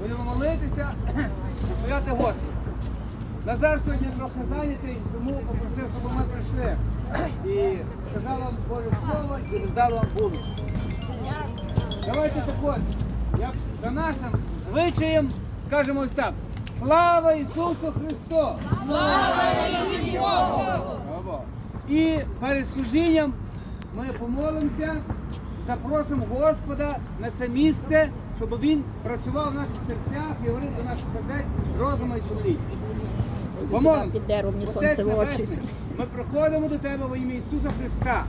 будемо молитися, прославляти Господа. Назар сьогодні трохи зайнятий, тому попросив, щоб ми прийшли. І сказав вам Боже Слово і роздав вам булочку. Давайте так от, як за нашим звичаєм, скажемо ось так. Слава Ісусу Христу! Слава І перед служінням ми помолимося, запросимо Господа на це місце, щоб Він працював в наших серцях і говорив до наших сердець розуму і сумління. Помолимося. Отець. Небесний, Ми приходимо до Тебе во ім'я Ісуса Христа.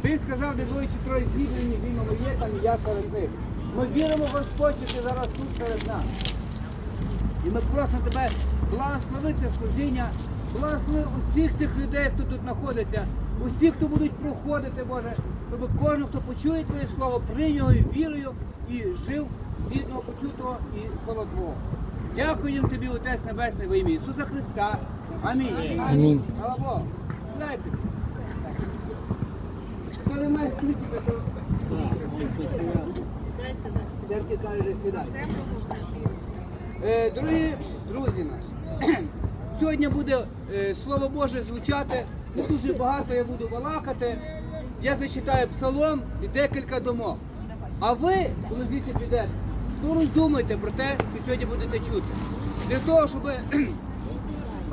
Ти сказав, де двоє чи троє зібрані, в ім'я моє, там і я серед них. Ми віримо, Господь, що ти зараз тут серед нас. І ми просимо тебе благослови це служіння, благослови усіх цих людей, хто тут знаходиться, усіх, хто будуть проходити, Боже, щоб кожен, хто почує Твоє слово, прийняв вірою і жив згідно почутого і слова Твого. Дякуємо тобі, Отець Небесний, во ім'я Ісуса Христа. Амінь. Амінь. Слава Богу. Сідайте. Хто не має стрічки, то церкви каже, сідай. Е, Дорогі друзі наші, сьогодні буде е, Слово Боже звучати, не дуже багато я буду балакати. Я зачитаю псалом і декілька домов. А ви, коли звідси підете, то роздумайте про те, що сьогодні будете чути. Для того, щоб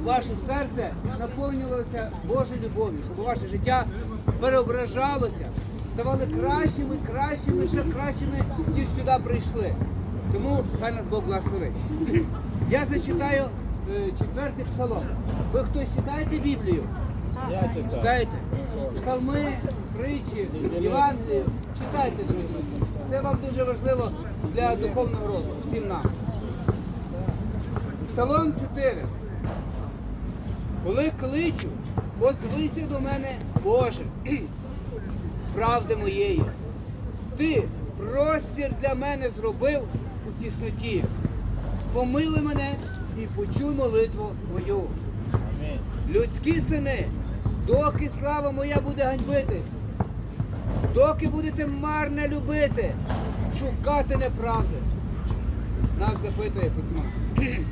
ваше серце наповнювалося Божою любов'ю, щоб ваше життя переображалося, ставали кращими, кращими, ще кращими, ніж сюди прийшли. Тому хай нас Бог благословить. Я зачитаю е, четвертий псалом. Ви хтось читаєте Біблію? Я читаю. Читаєте? Псалми, притчі, Євангелію. Читайте, друзі. Це вам дуже важливо для духовного розвитку, всім нам. Псалом 4. Коли кличу, озвися до мене, Боже, правди моєї. Ти простір для мене зробив у тісноті. Помили мене і почуй молитву мою. Людські сини, доки слава моя буде ганьбитись, доки будете марне любити, шукати неправди. Нас запитує письмо.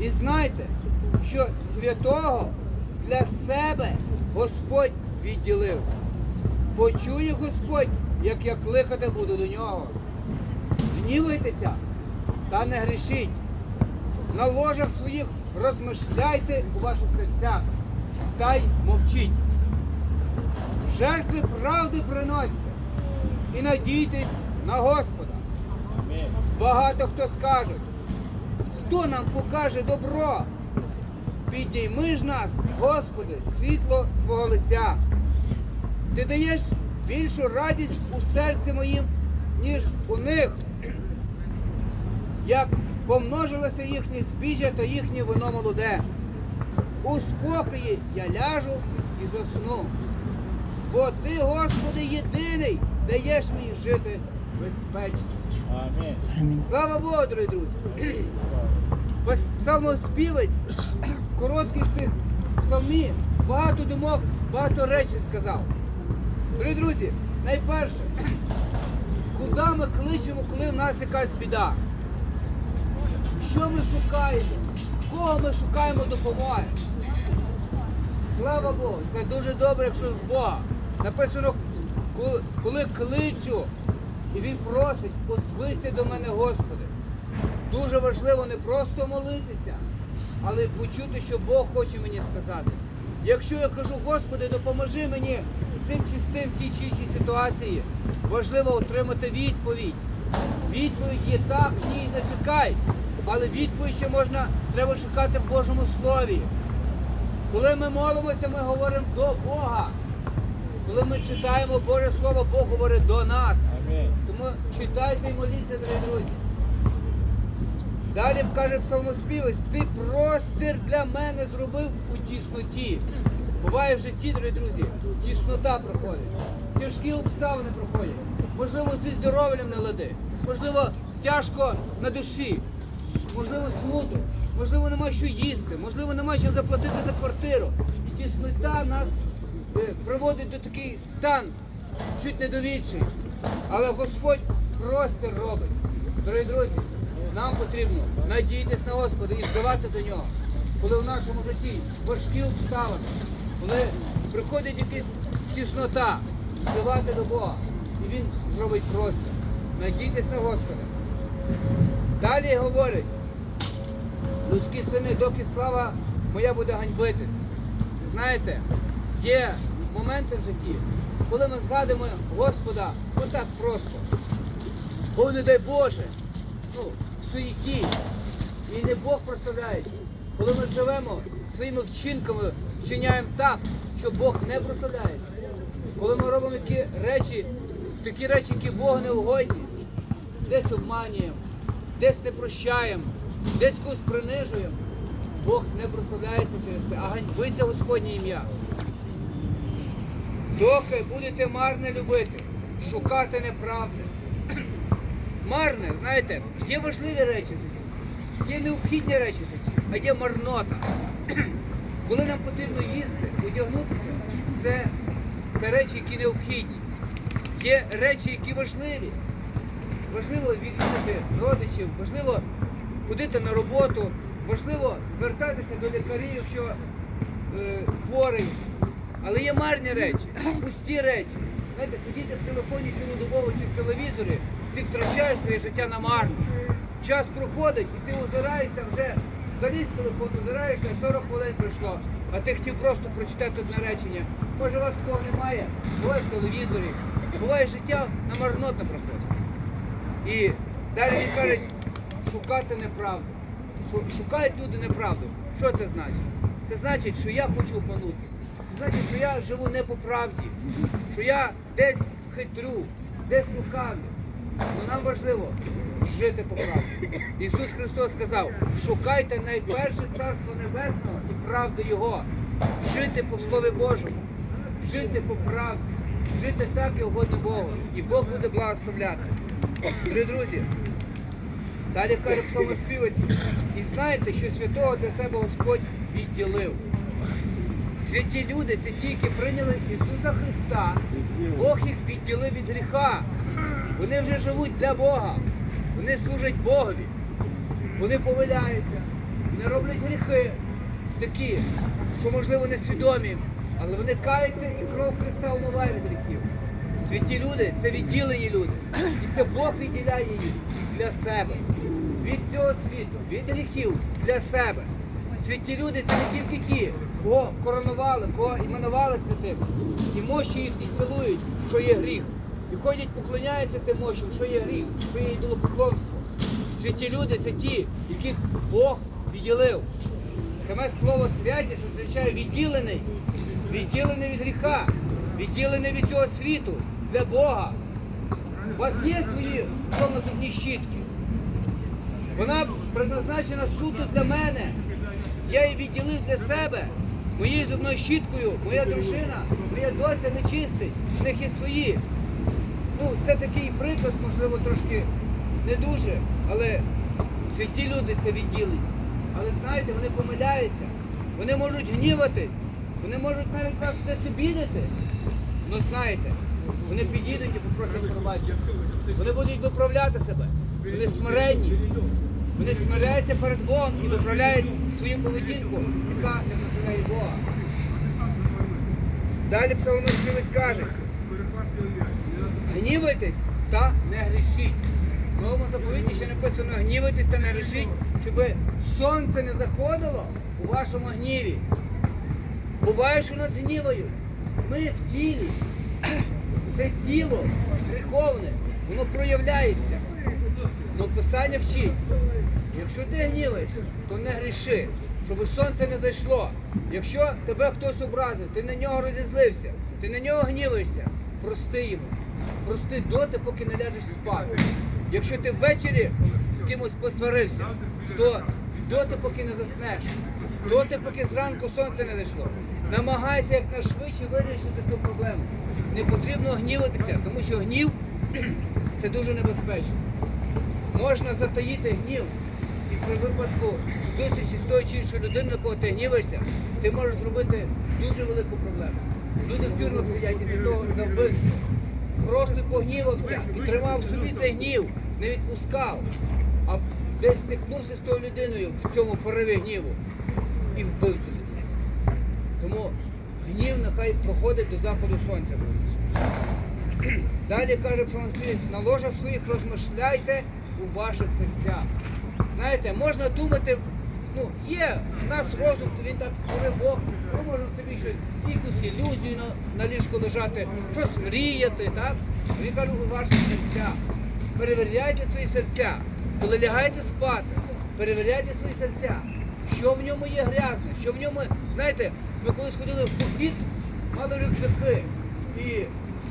І знайте, що святого для себе Господь відділив. Почує Господь, як я кликати буду до нього. Гнівайтеся та не грішіть. На ложах своїх розмишляйте у ваших серцях та й мовчіть. Жертви правди приносьте і надійтесь на Господа. Багато хто скаже, хто нам покаже добро? Підійми ж нас, Господи, світло свого лиця. Ти даєш більшу радість у серці моїм, ніж у них. Як помножилося їхнє збіжжя та їхнє вино молоде. У спокої я ляжу і засну. Бо ти, Господи, єдиний, даєш мені жити безпечно. Амінь. Слава Богу, дорогі друзі! Псалмоспівець в коротких тих псалмі багато думок, багато речей сказав. Дорогі друзі, найперше, куди ми кличемо, коли в нас якась біда? Що ми шукаємо? В Кого ми шукаємо допомоги? Слава Богу, це дуже добре, якщо в Бога. Написано, коли- кличу, і він просить, озвися до мене, Господи. Дуже важливо не просто молитися, але почути, що Бог хоче мені сказати. Якщо я кажу, Господи, допоможи мені з тим чи з тим в тій чи іншій ситуації, важливо отримати відповідь. Відповідь є так, ні, зачекай. Але відповідь ще можна, треба шукати в Божому Слові. Коли ми молимося, ми говоримо до Бога. Коли ми читаємо Боже Слово, Бог говорить до нас. Тому читайте і моліться, дорогі друзі. Далі каже псалмоспівець, ти простір для мене зробив у тісноті. Буває в житті, дорогі друзі, тіснота проходить, тяжкі обставини проходять. Можливо, зі здоров'ям не лади, можливо, тяжко на душі, можливо, смуток, можливо, нема що їсти, можливо, нема що заплатити за квартиру. Тіснота нас приводить до такий стан, чуть не до. Але Господь простір робить. Дорогі друзі, нам потрібно надіятись на Господа і взивати до нього. Коли в нашому житті важкі обставини, коли приходить якась тіснота, взивати до Бога. І Він зробить просто. Надійтесь на Господа. Далі говорить, людські сини, доки слава моя буде ганьбитись. Знаєте, є моменти в житті, коли ми згадуємо Господа отак просто. Бо не дай Боже, ну, в суєті. І не Бог прославляється. Коли ми живемо своїми вчинками, вчиняємо так, що Бог не прославляється. Коли ми робимо які речі, такі речі, які Богу не угодні, десь обманюємо, десь не прощаємо, десь когось принижуємо, Бог не прославляється через це, а ганьбиться Господнє ім'я. Доки будете марне любити, шукати неправди. Марне, знаєте, є важливі речі в житті, є необхідні речі в житті, а є марнота. Коли нам потрібно їсти, одягнутися, це, це речі, які необхідні. Є речі, які важливі. Важливо відвідати родичів, важливо ходити на роботу, важливо звертатися до лікарів, якщо е, хворий. Але є марні речі, пусті речі. Знаєте, сидіти в телефоні цілодобово чи в телевізорі, ти втрачаєш своє життя на марно. Час проходить і ти озираєшся вже, заліз телефон, озираєшся, 40 хвилин пройшло, а ти хотів просто прочитати одне речення. Може вас такого немає, буває в телевізорі, буває життя на марнотне проходить. І далі він каже, шукати неправду. Шукають люди неправду. Що це значить? Це значить, що я хочу обманути. Значить, що я живу не по правді, що я десь хитрю, десь лукавлю. Ну нам важливо жити по правді. Ісус Христос сказав, шукайте найперше Царство Небесного і правду Його. Жити по Слові Божому, жити по правді, жити так, як угодно Богу. І Бог буде благословляти. Дорогі друзі, далі каже псалмоспівець, і знаєте, що святого для себе Господь відділив. Святі люди це ті, які прийняли Ісуса Христа. Бог їх відділив від гріха. Вони вже живуть для Бога. Вони служать Богові. Вони помиляються, вони роблять гріхи такі, що можливо несвідомі, але вони каються і кров Христа умиває від гріхів. Святі люди це відділені люди. І це Бог відділяє їх для себе. Від цього світу, від гріхів для себе. Святі люди це не тільки ті, кого коронували, кого іменували святим. І мощі їх цілують, що є гріх. І ходять, поклоняються тим мощам, що є гріх, що є ідолопоклонство. Святі люди це ті, яких Бог відділив. Саме слово святість означає відділений, відділений від гріха, відділений від цього світу для Бога. У вас є свої зубні щітки. Вона предназначена суто для мене. Я її відділив для себе. Моєю зубною щіткою, моя дружина, моя доця не чистить, в них є свої. Ну, це такий приклад, можливо, трошки не дуже, але святі люди це відділені. Але знаєте, вони помиляються, вони можуть гніватись, вони можуть навіть вас десь обідати. Ну знаєте, вони підійдуть і попросять пробачення. Вони будуть виправляти себе. Вони смиренні. Вони смиряються перед Богом і виправляють свою поведінку, яка не дозволяє Бога. Далі псалмоспівець каже, гнівайтесь та не грішіть. В новому заповіті ще написано гнівайтесь та не грішіть, щоб сонце не заходило у вашому гніві. Буває, що нас гнівають. Ми в тілі. Це тіло гріховне, воно проявляється. Ну Писання вчить. Якщо ти гніваєш, то не гріши, щоб сонце не зайшло. Якщо тебе хтось образив, ти на нього розізлився, ти на нього гніваєшся, прости йому. Прости доти, поки не ляжеш спати. Якщо ти ввечері з кимось посварився, то доти, поки не заснеш, доти, поки зранку сонце не зайшло. Намагайся якнайшвидше вирішити цю проблему. Не потрібно гніватися, тому що гнів це дуже небезпечно можна затаїти гнів. І при випадку зустрічі з тою чи іншою людиною, на кого ти гніваєшся, ти можеш зробити дуже велику проблему. Люди в тюрмах сидять із того за вбивство. Просто погнівався і тримав в собі цей гнів, не відпускав. А десь стикнувся з тою людиною в цьому пориві гніву і вбив цю людину. Тому гнів нехай проходить до заходу сонця. Далі каже Франциск, на ложах своїх розмишляйте у ваших серцях. Знаєте, можна думати, ну, є в нас розум, він так створив Бог, ми можемо собі щось, якусь ілюзію на, на ліжку лежати, щось мріяти, так? Він каже, у ваших серцях. Перевіряйте свої серця. Коли лягаєте спати, перевіряйте свої серця. Що в ньому є грязне, що в ньому, знаєте, ми колись ходили в похід, мали рюкзаки. І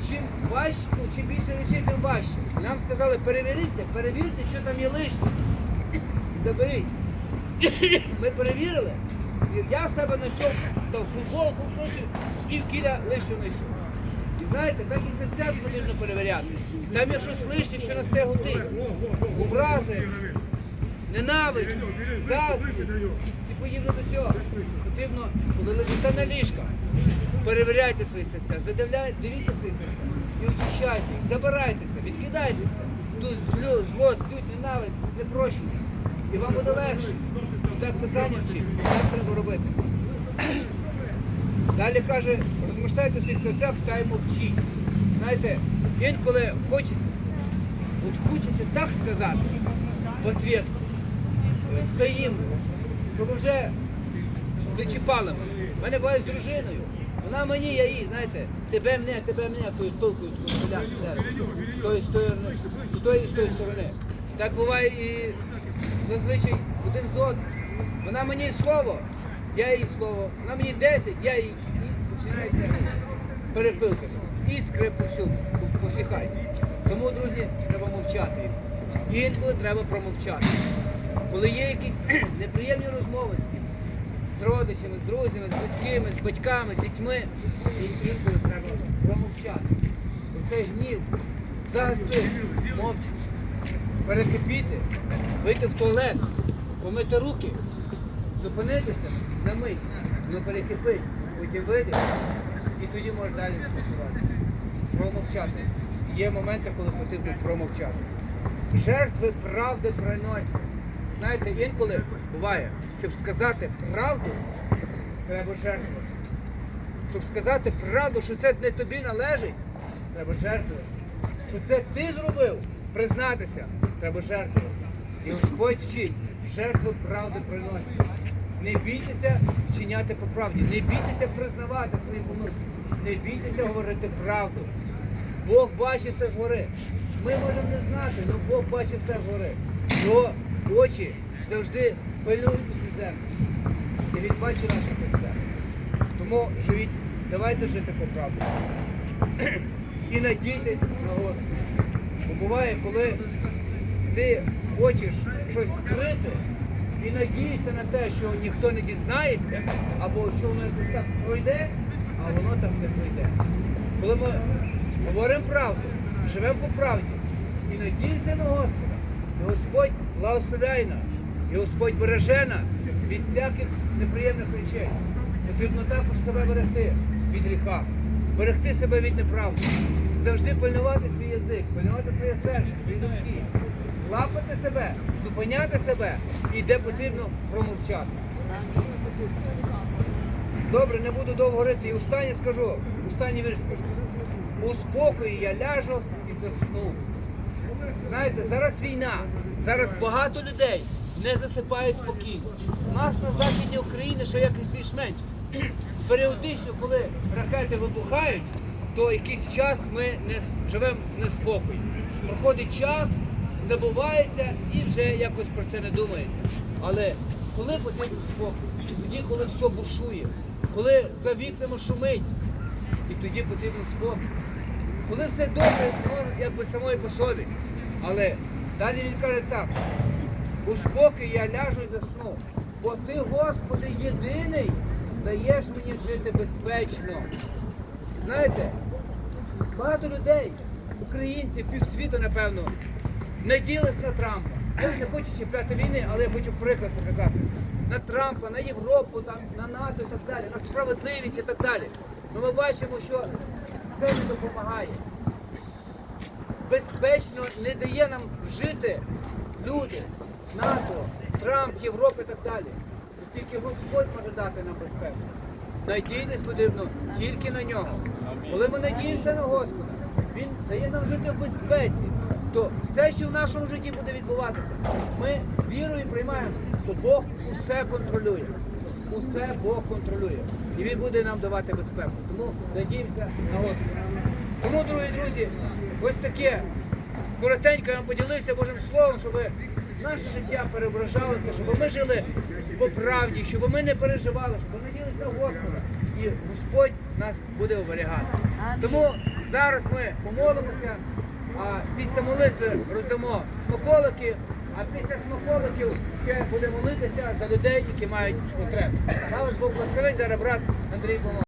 чим важче, ну, чим більше речей, тим важче. Нам сказали, перевірте, перевірте, що там є лишнє. Заберіть. Ми перевірили. І я в себе знайшов та в футболку, коротше, пів кіля лишнього знайшов. І знаєте, так і серця потрібно перевіряти. Там є щось лишнє, що нас те годить. Образи, ненависть, заздрість і подібно до цього. Потрібно, коли лежите на ліжках, перевіряйте свої серця, задивляйте, дивіться свої серця і очищайте їх, забирайтеся, відкидайтеся. Ту зло, злость, лють, ненависть, непрощення. І вам буде легше. І так писання вчить, так треба робити. Далі каже, розміщайте в своїх серцях та й мовчіть. Знаєте, інколи хочеться, от хочеться так сказати в ответ, взаємно, щоб вже зачіпали мене. В мене буває з дружиною. Вона мені, я їй, знаєте, тебе мене, тебе мене, тою стріляти з тої з тої з тої сторони. Так буває і зазвичай один з одним. Вона мені слово, я їй слово. Вона мені 10, я їй. І починається перепилка. Іскри по всьому, по- по всій хаті. Тому, друзі, треба мовчати. Інколи треба промовчати. Коли є якісь неприємні розмови з родичами, з друзями, з близькими, з батьками, з дітьми, інколи треба промовчати. Оцей гнів, загаси, мовчки перекипіти, вийти в туалет, помити руки, зупинитися на мить, не перекипить, потім вийдеш і тоді можеш далі працювати. Промовчати. Є моменти, коли потрібно промовчати. Жертви правди приносять. Знаєте, інколи буває, щоб сказати правду, треба жертвувати. Щоб сказати правду, що це не тобі належить, треба жертвувати. Що це ти зробив, признатися, треба жертвувати. І Господь вчить, жертви правди приносять. Не бійтеся вчиняти по правді, не бійтеся признавати свої помилки, не бійтеся говорити правду. Бог бачить все згори. Ми можемо не знати, але Бог бачить все згори. Його очі завжди пильнують цю землю. І він бачить наше серце. Тому живіть, давайте жити по правді. І надійтесь на Господа. Бо буває, коли ти хочеш щось скрити і надієшся на те, що ніхто не дізнається, або що воно якось так пройде, а воно так не пройде. Коли ми говоримо правду, живемо по правді і надіємося на Господа, і Господь благословляє нас, і Господь береже нас від всяких неприємних речей. Потрібно також себе берегти від гріха, берегти себе від неправди, завжди пильнувати свій язик, пильнувати своє серце, свої думки, лапати себе, зупиняти себе і де потрібно промовчати. Добре, не буду довго говорити. І останнє скажу, останній вірш скажу. У спокої я ляжу і засну. Знаєте, зараз війна, зараз багато людей не засипають спокійно. У нас на західній Україні ще якось більш-менш. Періодично, коли ракети вибухають, то якийсь час ми не живемо в неспокої. Проходить час, забувається і вже якось про це не думається. Але коли потрібен спокій? Тоді, коли все бушує, коли за вікнами шумить, і тоді потрібен спокій. Коли все добре, то якби самої по собі. Але далі він каже так: у спокій я ляжу і засну. Бо ти, Господи, єдиний даєш мені жити безпечно. Знаєте, багато людей, українців, півсвіту, напевно, наділись на Трампа. Я не хочу чіпляти війни, але я хочу приклад показати. На Трампа, на Європу, там, на НАТО і так далі, на справедливість і так далі. Ну ми бачимо, що це не допомагає. Безпечно не дає нам жити люди. НАТО, Трамп, Європа і так далі. Тільки Господь може дати нам безпеку. Надіятись потрібно тільки на нього. Коли ми надіємося на Господа, Він дає нам жити в безпеці, то все, що в нашому житті буде відбуватися, ми вірою приймаємо, що Бог усе контролює. Усе Бог контролює. І Він буде нам давати безпеку. Тому надіємося на Господа. Тому, дорогі друзі, ось таке коротенько я вам поділився Божим Словом, щоб наше життя переображалося, щоб ми жили по правді, щоб ми не переживали, щоб ми надіялися на Господа. І Господь нас буде оберігати. Тому зараз ми помолимося, а після молитви роздамо смаколики, а після смаколиків ще будемо молитися за людей, які мають потребу. Слава Богу, благословить зараз брат Андрій Помог.